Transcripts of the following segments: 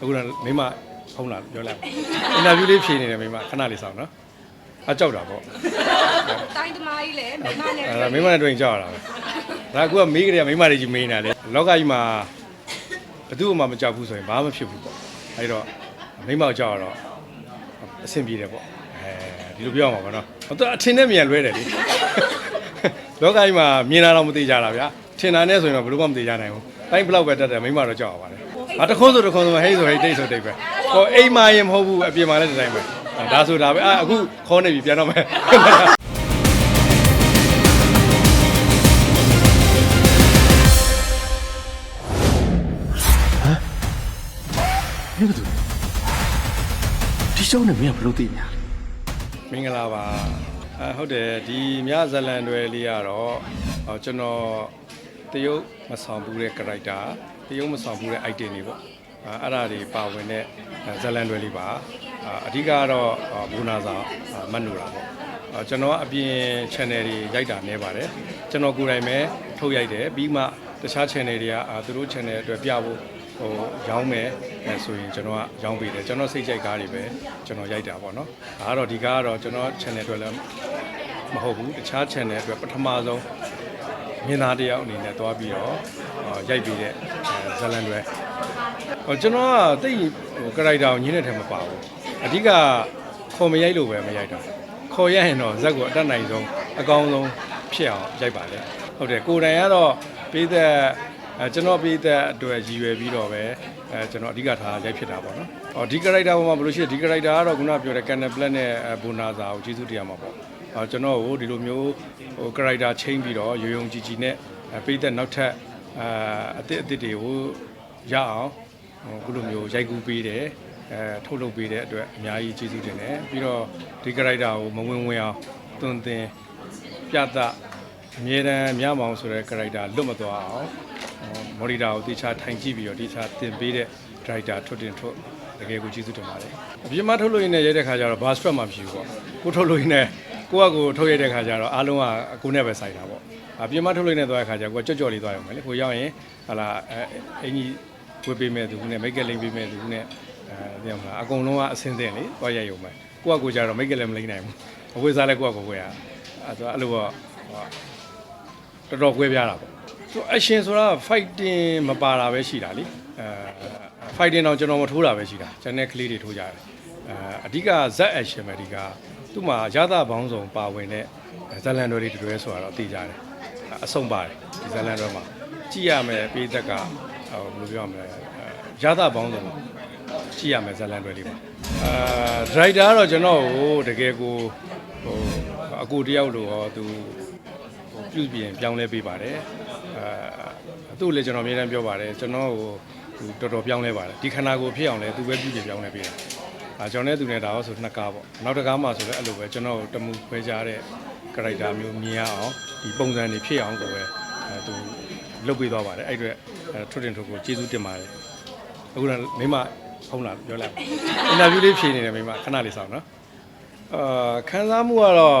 အခုတော့မိမဖုန်းလာပြောလိုက်အင်တာဗျူးလေးဖြေနေတယ်မိမခဏလေးစောင့်နော်အကြောက်တာပေါ့တိုင်းသမားကြီးလည်းမိမနဲ့အဲ့ဒါမိမနဲ့တွေ့ရင်ကြောက်ရတာပဲဒါကအခုကမေးကြတယ်မိမတွေကြီးမေးနေတာလေလောကကြီးမှာဘယ်သူမှမကြောက်ဘူးဆိုရင်ဘာမှမဖြစ်ဘူးပေါ့အဲ့တော့မိမကိုကြောက်ရတော့အဆင်ပြေတယ်ပေါ့အဲဒီလိုပြောရမှာပေါ့နော်ဟိုတော့အထင်နဲ့မြန်လွဲတယ်လေလောကကြီးမှာမြင်တာတော့မသိကြတာဗျာထင်တာနဲ့ဆိုရင်တော့ဘယ်လိုမှမသိကြနိုင်ဘူးတိုင်းဘလောက်ပဲတက်တယ်မိမတော့ကြောက်ရပါတယ် အတခုံးဆိုတခုံးဆိုဟိတ်ဆိုဟိတ်တိတ်ဆိုတိတ်ပဲဟိုအိမ်မာရင်မဟုတ်ဘူးအပြင်မှာလည်းဒီတိုင်းပဲဒါဆိုဒါပဲအာအခုခေါ်နေပြီပြန်တော့မယ်မင်းကသူဒီရှုံးနဲ့မင်းကဘလို့သိညာလဲမင်္ဂလာပါအဲဟုတ်တယ်ဒီမြဇလန်တွေလေးကတော့ဟောကျွန်တော် တရုတ်မဆောင်ဘူးတဲ့ character တရုတ်မဆောင်ဘူးတဲ့ item တွေပေါ့အဲအဲ့ဒါတွေပါဝင်တဲ့ဇလန်တွေလေးပါအာအဓိကကတော့ဘူနာစာမတ်နူတာပေါ့အော်ကျွန်တော်ကအပြင် channel တွေရိုက်တာနေပါတယ်ကျွန်တော်ကိုယ်တိုင်ပဲထုတ်ရိုက်တယ်ပြီးမှတခြား channel တွေကအာသူတို့ channel အတွက်ပြဖို့ဟိုရောင်းမယ်အဲဆိုရင်ကျွန်တော်ကရောင်းပေးတယ်ကျွန်တော်စိတ်ကြိုက်ကားတွေပဲကျွန်တော်ရိုက်တာပေါ့နော်ဒါကတော့ဒီကားကတော့ကျွန်တော် channel အတွက်လည်းမဟုတ်ဘူးတခြား channel အတွက်ပထမဆုံး မြင်သားတစ်ယောက်အနေနဲ့တွားပြီးတော့အော်ရိုက်ပြီးတဲ့အဲဇလန်တွေဟိုကျွန်တော်ကတိတ်ဟို character ကိုညင်းတဲ့ထဲမပါဘူးအဓိကခေါ်မရိုက်လို့ပဲမရိုက်တာခေါ်ရရင်တော့ဇက်ကိုအတတ်နိုင်ဆုံးအကောင်းဆုံးဖြစ်အောင်ရိုက်ပါလေဟုတ်တယ်ကိုယ်တိုင်ကတော့ပေးတဲ့အဲကျွန်တော်ပေးတဲ့အတွက်ရည်ရွယ်ပြီးတော့ပဲအဲကျွန်တော်အဓိကထားရိုက်ဖြစ်တာပေါ့နော်။အော်ဒီ character ပေါ်မှာဘယ်လိုရှိလဲဒီ character ကတော့ခုနကပြောတဲ့ Canal Black နဲ့ဘူနာဇာကိုကျေးဇူးတရားမှာပေါ့။အော်ကျွန်တော်ကိုဒီလိုမျိုးဟို character ချင်းပြီးတော့ရုံရုံကြည်ကြည်နဲ့အဲပေးတဲ့နောက်ထပ်အာအသစ်အသစ်တွေကိုရအောင်ဟိုခုလိုမျိုးရိုက်ကူးပေးတယ်အဲထုတ်လုပ်ပေးတဲ့အတွက်အများကြီးကျေးဇူးတင်တယ်ပြီးတော့ဒီ character ကိုမဝင်ဝင်အောင်တွင်တင်ပြသအမြဲတမ်းမြမောင်ဆိုတဲ့ character လွတ်မသွားအောင်မော်ဒီတာကိုတေချာထိုင်ကြည့်ပြီးတော့တေချာတင်ပေးတဲ့ director ထွတ်တင်ထွတ်တကယ်ကိုကျေးဇူးတင်ပါတယ်အပြင်မှာထုတ်လို့ရင်းနဲ့ရိုက်တဲ့ခါကျတော့ဘာ stress မှမရှိဘူးပေါ့ကိုထုတ်လို့ရင်းနဲ့ ကိုကကိုထုတ်ရတဲ့ခါကျတော့အားလုံးကကိုနဲ့ပဲဆိုင်တာပေါ့အပြင်မှာထုတ်လို့ရင်းနဲ့သွားတဲ့ခါကျကိုကကြော့ကြော့လေးသွားရုံပဲလေကိုရောက်ရင်ဟာလာအဲအင်ကြီးဝတ်ပေးမဲ့သူနဲ့မိတ်ကလိမ့်ပေးမဲ့သူနဲ့အဲသိရမလားအကုန်လုံးကအစင်းသင့်လေသွားရိုက်ရုံပဲကိုကကိုကျတော့မိတ်ကလည်းမလိမ့်နိုင်ဘူးအဝိစားလည်းကိုကကိုကိုရအဲဆိုအဲ့လိုတော့ဟိုတော်တော်ကွဲပြားတာပေါ့သူအရှင်ဆိုတာ fighting မပါတာပဲရှိတာလीအဲ fighting တော့ကျွန်တော်မထိုးတာပဲရှိတာကျန်တဲ့ကလေးတွေထိုးကြတယ်အဲအဓိက Z action ပဲဒီက သူ့မှာရသဘောင်းဆောင်ပါဝင်တဲ့ဇလန်တော်တွေတွေဆိုတာတော့သိကြတယ်အဆုံးပါတယ်ဒီဇလန်တော်မှာကြည့်ရမယ်ပေးသက်ကဟိုဘယ်လိုပြောရမလဲရသဘောင်းဆောင်ကြည့်ရမယ်ဇလန်တော်လေးပါအဲဒရိုက်တာကတော့ကျွန်တော်ကိုတကယ်ကိုဟိုအကူတယောက်လိုဟောသူဟိုပြုပြင်ပြောင်းလဲပေးပါတယ်အဲသူ့လည်းကျွန်တော်အများတန်းပြောပါတယ်ကျွန်တော်ကိုသူတော်တော်ပြောင်းလဲပါတယ်ဒီခန္ဓာကိုယ်ဖြစ်အောင်လဲသူပဲပြုပြင်ပြောင်းလဲပေးတာ အဲကျွန်တော်နဲ့သူနဲ့ဒါတော့ဆိုနှစ်ကားပေါ့နောက်တစ်ကားမှဆိုလည်းအဲ့လိုပဲကျွန်တော်တမူခွဲခြားတဲ့ character မျိုးမြင်ရအောင်ဒီပုံစံတွေဖြစ်အောင်ကိုပဲအဲသူလုပ်ပေးသွားပါတယ်အဲ့အတွက်အဲထွတ်တင်ထုတ်ကိုကျေးဇူးတင်ပါတယ်အခုတော့မိမဖုန်းလာပြောလိုက်အင်တာဗျူးလေးဖြေနေတယ်မိမခဏလေးစောင့်နော်အာခံစားမှုကတော့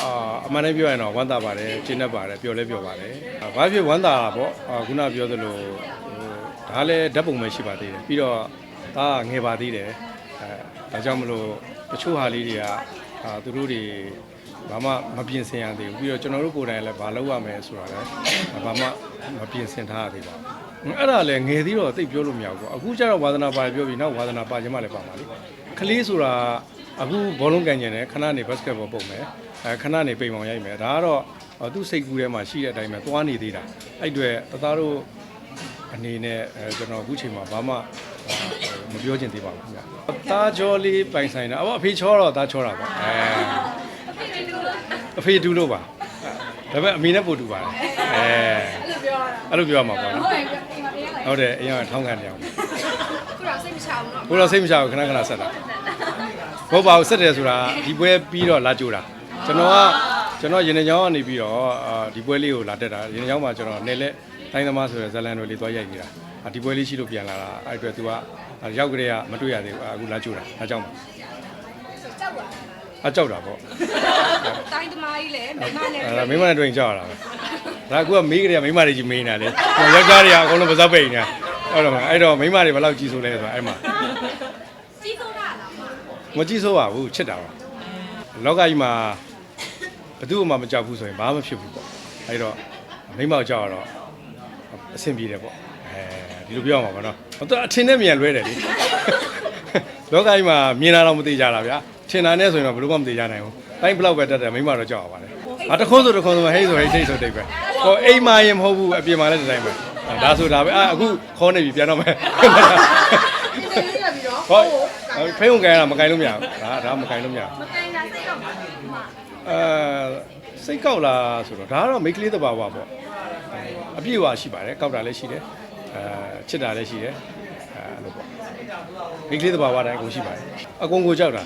အာအမှန်တည်းပြောရင်တော့ဝမ်းသာပါတယ်ကျင်းတတ်ပါတယ်ပျော်လဲပျော်ပါတယ်အာဘာဖြစ်ဝမ်းသာတာပေါ့အာခုနပြောသလိုဟိုဒါလည်းဓာတ်ပုံပဲရှိပါသေးတယ်ပြီးတော့ဒါကငယ်ပါသေးတယ် အဲဒါကြောင့်မလို့တချို့ဟာလေးတွေကအာသူတို့တွေဘာမှမပြင်ဆင်ရသေးဘူးပြီးတော့ကျွန်တော်တို့ကိုယ်တိုင်လည်းဘာလုပ်ရမလဲဆိုတာလည်းဘာမှမပြင်ဆင်ထားရသေးပါဘူးအဲ့ဒါလည်းငယ်သေးတော့သိပ်ပြောလို့မရဘူးပေါ့အခုကျတော့ဝါသနာပါတယ်ပြောပြီးနောက်ဝါသနာပါခြင်းမလည်းပါပါလိကလေးဆိုတာအခုဘောလုံးကန်ကျင်တယ်ခဏနေဘတ်စကတ်ဘောပုံမယ်အဲခဏနေပိန်မောင်ရိုက်မယ်ဒါကတော့အော်သူ့စိတ်ကူးထဲမှာရှိတဲ့အတိုင်းပဲသွားနေသေးတာအဲ့အတွေ့တသားတို့အနေနဲ့အဲကျွန်တော်အခုချိန်မှာဘာမှဟို မပြောချင်သေးပါဘူးခင်ဗျာသားချောလေးပိုင်ဆိုင်တာအဖေချောတော့သားချောတာပေါ့အဲအဖေတူလို့ပါဒါပေမဲ့အမေနဲ့ပို့တူပါတယ်အဲအဲ့လိုပြောရမှာပေါ့နော်ဟုတ်တယ်အရင်ကထောင်းခံတယ်အောင်ခုတော့စိတ်မချဘူးနော်ခုတော့စိတ်မချဘူးခဏခဏဆက်တာဟုတ်ပါဘူးဆက်တယ်ဆိုတာဒီပွဲပြီးတော့လာကြိုတာကျွန်တော်ကကျွန်တော်ရင်နေချောင်းကနေပြီးတော့ဒီပွဲလေးကိုလာတက်တာရင်နေချောင်းမှာကျွန်တော်နယ်လက်တိုင်းသမားဆိုတဲ့ဇလန်တွေလေးသွားရိုက်နေတာ ဒီပွဲလေးရှိလို့ပြန်လာတာအဲ့အတွက် तू ကရောက်ကြတဲ့ကမတွေ့ရသေးဘူးအခုလာကြိုတာအားကြောင့်ပါကြောက်ပါအကြောက်တာပေါ့တိုင်းသမားကြီးလည်းမိမနဲ့အဲ့ဒါမိမနဲ့တွေ့ရင်ကြောက်ရတာပဲဒါအခုကမေးကြတယ်မိမတွေကြီးမေးနေတာလေယောက်ျားတွေကအကုန်လုံးပါဇက်ပိတ်နေတာအဲဟုတ်တယ်မလားအဲ့တော့မိန်းမတွေဘယ်လောက်ကြီးဆိုလဲဆိုတာအဲ့မှာကြီးစိုးတာလားမမကြီးဆိုးပါဘူးချစ်တာပါလောကကြီးမှာဘယ်သူမှမကြောက်ဘူးဆိုရင်ဘာမှမဖြစ်ဘူးပေါ့အဲ့တော့မိန်းမကိုကြောက်ရတော့အဆင်ပြေတယ်ပေါ့အဲ ဒီလိုပြောရမှာပါနော်ဟိုတော့အထင်နဲ့မြန်လွဲတယ်လေလောကကြီးမှာမြင်လာတော့မသိကြတာဗျာထင်တာနဲ့ဆိုရင်တော့ဘယ်လိုမှမသိကြနိုင်ဘူးတိုင်းဘလောက်ပဲတက်တယ်မိန်းမတော့ကြောက်ရပါတယ်အတခုံးဆိုတခုံးဆိုဟိတ်ဆိုဟိတ်တိတ်ဆိုတိတ်ပဲဟိုအိမ်မာရင်မဟုတ်ဘူးအပြင်မှာလည်းဒီတိုင်းပဲဒါဆိုဒါပဲအာအခုခေါ်နေပြီပြန်တော့မယ်ဟောဖိုံကန်ရတာမကင်လို့မရဘူးဒါဒါမကင်လို့မရဘူးမကင်တာစိတ်တော့မအဲစိတ်ကောက်လာဆိုတော့ဒါကတော့မိတ်ကလေးတစ်ပါးပါပေါ့အပြည့်အဝရှိပါတယ်ကောက်တာလည်းရှိတယ် အဲချစ်တာလည်းရှိတယ်အဲလို့ပေါ့မိတ်ကလေးတစ်ပါးပါတိုင်းအကုန်ရှိပါတယ်အကုန်ကိုကြောက်တာ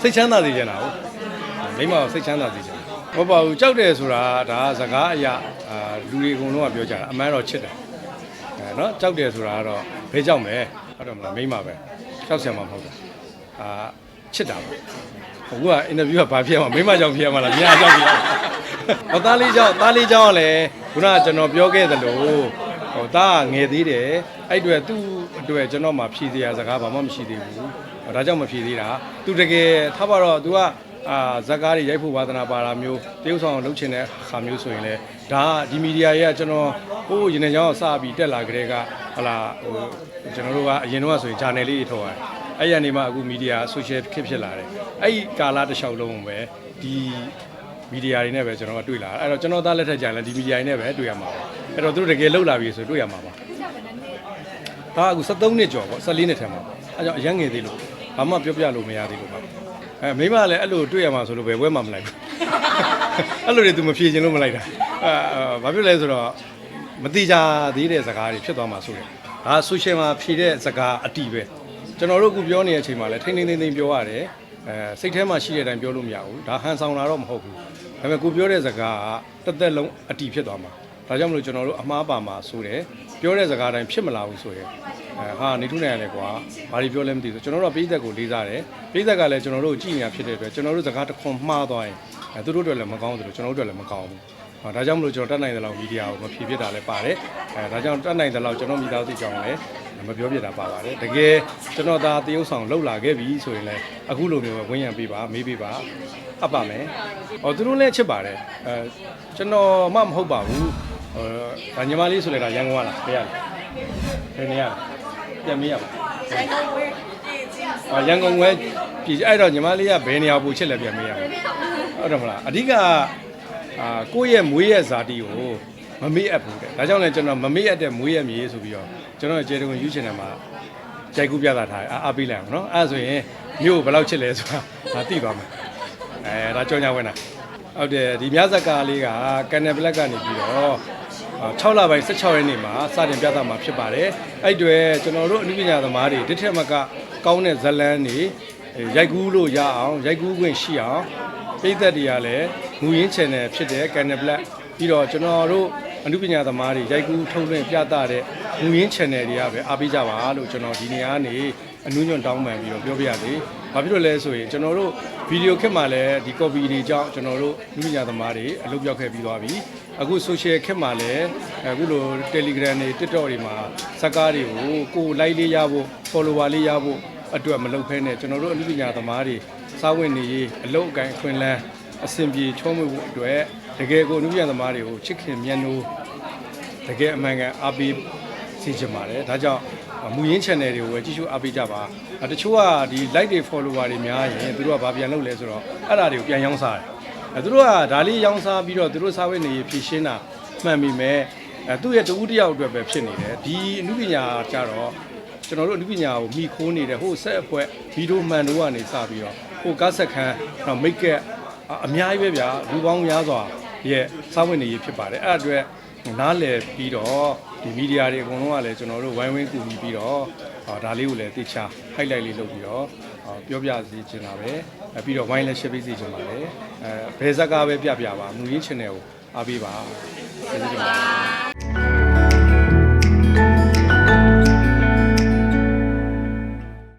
စိတ်ချမ်းသာစေချင်တာဟုတ်မိမကိုစိတ်ချမ်းသာစေချင်တာမဟုတ်ပါဘူးကြောက်တယ်ဆိုတာဒါကစကားအရာအာလူတွေအကုန်လုံးကပြောကြတာအမှန်တော့ချစ်တယ်အဲနော်ကြောက်တယ်ဆိုတာကတော့ဘယ်ကြောက်မလဲဟုတ်တယ်မလားမိမပဲကြောက်စရာမှမဟုတ်ဘူးအာချစ်တာပါအခုကအင်တာဗျူးကဘာဖြစ်ရမှာမိမကြောင့်ဖြစ်ရမှာလားမြားကြောင့်ဖြစ်ရမှာဟောသားလေးကြောင့်သားလေးကြောင့်ကလည်းခုနကကျွန်တော်ပြောခဲ့သလို ဟောသားကငယ်သေးတယ်အဲ့အတွေ့သူ့အတွေ့ကျွန်တော်မှဖြည့်စရာစကားဘာမှမရှိသေးဘူးဟောဒါကြောင့်မဖြည့်သေးတာသူတကယ်ထားပါတော့ तू ကအာဇက်ကားတွေရိုက်ဖို့ဝါသနာပါတာမျိုးတရုပ်ဆောင်လုပ်ချင်တဲ့ခါမျိုးဆိုရင်လေဒါကဒီမီဒီယာရဲ့ကျွန်တော်ဟိုးရင်နေကြောင်းစပြီးတက်လာကြတဲ့ကဟလာဟိုကျွန်တော်တို့ကအရင်တော့ဆိုရင် channel လေးတွေထုတ်ရတယ်အဲ့ရနေမှအခုမီဒီယာ social ဖြစ်ဖြစ်လာတယ်အဲ့ဒီကာလတစ်လျှောက်လုံးပဲဒီမီဒီယာတွေနဲ့ပဲကျွန်တော်ကတွေ့လာအဲ့တော့ကျွန်တော်သားလက်ထက်ကြရင်လည်းဒီမီဒီယာတွေနဲ့ပဲတွေ့ရမှာပါ အဲ့တော့သူတို့တကယ်လှုပ်လာပြီဆိုတွေ့ရမှာပါဒါအခု73နှစ်ကျော်ပေါ့14နှစ်ထဲမှာအဲ့ကြောင့်အရင်ငယ်သေးလို့ဘာမှပြောပြလို့မရသေးလို့ပါအဲမိမလည်းအဲ့လိုတွေ့ရမှာဆိုလို့ပဲဝဲမှာမလိုက်ဘူးအဲ့လိုတွေ तू မဖြေချင်လို့မလိုက်တာအဲဘာဖြစ်လဲဆိုတော့မတိကြသေးတဲ့စကားတွေဖြစ်သွားမှာဆိုတယ်ဒါ social မှာဖြေတဲ့စကားအတီးပဲကျွန်တော်တို့အခုပြောနေတဲ့အချိန်မှာလည်းထိန်းထိန်းသိမ်းသိမ်းပြောရတယ်အဲစိတ်ထဲမှာရှိတဲ့အတိုင်းပြောလို့မရဘူးဒါဟန်ဆောင်တာတော့မဟုတ်ဘူးဒါပေမဲ့ကိုပြောတဲ့စကားကတစ်သက်လုံးအတီဖြစ်သွားမှာ ဒါကြောင့်မလို့ကျွန်တော်တို့အမှားပါမှာဆိုတယ်ပြောတဲ့စကားတိုင်းဖြစ်မလာဘူးဆိုရင်အဲဟာနေထုနိုင်ရတယ်ကွာဘာတွေပြောလဲမသိဘူးကျွန်တော်တို့ကပိသက်ကိုလေးစားတယ်ပိသက်ကလည်းကျွန်တော်တို့ကြည်ညာဖြစ်တဲ့အတွက်ကျွန်တော်တို့စကားတစ်ခွန်မှားသွားရင်အဲသူတို့အတွက်လည်းမကောင်းဘူးကျွန်တော်တို့အတွက်လည်းမကောင်းဘူးဟာဒါကြောင့်မလို့ကျွန်တော်တတ်နိုင်တဲ့လောက်မီဒီယာကိုမဖြေဖြစ်တာလည်းပါတယ်အဲဒါကြောင့်တတ်နိုင်တဲ့လောက်ကျွန်တော်မိသားစုကြောင့်လည်းမပြောပြတာပါပါတယ်တကယ်ကျွန်တော်ဒါတရုပ်ဆောင်လှုပ်လာခဲ့ပြီဆိုရင်လည်းအခုလိုမျိုးပဲဝင်းရံပေးပါမေးပေးပါအပ်ပါမယ်ဟောသူတို့လည်းချစ်ပါတယ်အဲကျွန်တော်မှမဟုတ်ပါဘူး ဟောဒါညီမလေးဆိုလည်းဒါရန်ကုန်ကလားဘယ်ရလဲဘယ်နေရလဲပြန်မေးရပါအော်ရန်ကုန်ဝဲပြည်အဲ့တော့ညီမလေးကဘယ်နေရာပူချစ်လဲပြန်မေးရမှာဟုတ်တယ်မလားအဓိကအာကိုယ့်ရဲ့မွေးရဲ့ဇာတိကိုမမေ့အပ်ဘူးတဲ့ဒါကြောင့်လည်းကျွန်တော်မမေ့အပ်တဲ့မွေးရဲ့မြေဆိုပြီးတော့ကျွန်တော်ကျေတုံယူချင်တယ်မှာကြိုက်ကူးပြတာထားတယ်အားအားပေးလိုက်အောင်နော်အဲ့ဒါဆိုရင်မြို့ကိုဘယ်လောက်ချစ်လဲဆိုတာဒါသိသွားမယ်အဲဒါကြောင်ညာဝင်တာဟုတ်တယ်ဒီမြဇက်ကားလေးကကန်နယ်ဘလက်ကနေပြီးတော့ 6လပိုင်း16ရက်နေ့မှာစတင်ပြသမှာဖြစ်ပါတယ်အဲ့အတွေ့ကျွန်တော်တို့အနုပညာသမားတွေတစ်ထက်မကကောင်းတဲ့ဇတ်လန်းတွေရိုက်ကူးလို့ရအောင်ရိုက်ကူးခွင့်ရှိအောင်ပြည်သက်တွေကလည်းငူရင်း channel ဖြစ်တဲ့ Canal Black ပြီးတော့ကျွန်တော်တို့အနုပညာသမားတွေရိုက်ကူးထုတ်လွှင့်ပြသတဲ့ငူရင်း channel တွေကပဲအားပေးကြပါလို့ကျွန်တော်ဒီနေရာကနေအနုညွန့်တောင်းပန်ပြီးတော့ပြောပြရစီ။ဘာဖြစ်လို့လဲဆိုရင်ကျွန်တော်တို့ဗီဒီယိုခက်မှာလည်းဒီ copy တွေကြောင့်ကျွန်တော်တို့အနုပညာသမားတွေအလုပ်ပြောက်ခဲ့ပြီးသွားပြီ။ အခု social ခက်မှာလည်းအခုလို Telegram တွေ TikTok တွေမှာစကားတွေကိုကိုယ် like လေးရဖို့ follower လေးရဖို့အတွက်မလုပ်ဖဲနဲ့ကျွန်တော်တို့အနုပညာသမားတွေစားဝင်နေရေးအလုပ်အကိုင်အခွင့်အလမ်းအဆင်ပြေချောမွေ့ဖို့အတွက်တကယ်ကိုအနုပညာသမားတွေကိုချစ်ခင်မြတ်နိုးတကယ်အမှန်ကန်အားပေးစီချင်ပါတယ်ဒါကြောင့်မူရင်း channel တွေကိုပဲကြည့်ရှုအားပေးကြပါအဲတချို့ကဒီ like တွေ follower တွေများရင်သူတို့ကဘာပြန်လုပ်လဲဆိုတော့အဲ့ဒါတွေကိုပြန်ရောင်းစားတယ် အဲသူတို့ကဒါလေးရောင်းစားပြီးတော့သူတို့စားဝတ်နေရေးဖြည့်ရှင်းတာမှန်ပြီမဲ့အဲသူ့ရဲ့တဦးတစ်ယောက်အတွက်ပဲဖြစ်နေတယ်ဒီအနုပညာကြတော့ကျွန်တော်တို့အနုပညာကိုမိခိုးနေတဲ့ဟိုဆက်အဖွဲဗီဒီယိုမှန်တို့ကနေစပြီးတော့ဟိုကားဆက်ခန်းတော့မိတ်ကက်အများကြီးပဲဗျာလူပေါင်းများစွာရဲ့စားဝင်နေရေးဖြစ်ပါတယ်အဲ့ဒါအတွက်နားလည်ပြီးတော့ဒီမီဒီယာတွေအကုန်လုံးကလည်းကျွန်တော်တို့ဝိုင်းဝန်းကူညီပြီးတော့အာဒါလေးကိုလည်းတေချာ highlight လေးလုပ်ပြီးတော့အာ ပြောပြစီချင်တာပဲအဲပြီးတော့ဝိုင်းလည်း share ပေးစီချင်ပါတယ်အဲဘယ်ဇက်ကပဲပြပြပါမူရင်း channel ကိုအားပေးပါကျေးဇူးတင်ပါတယ်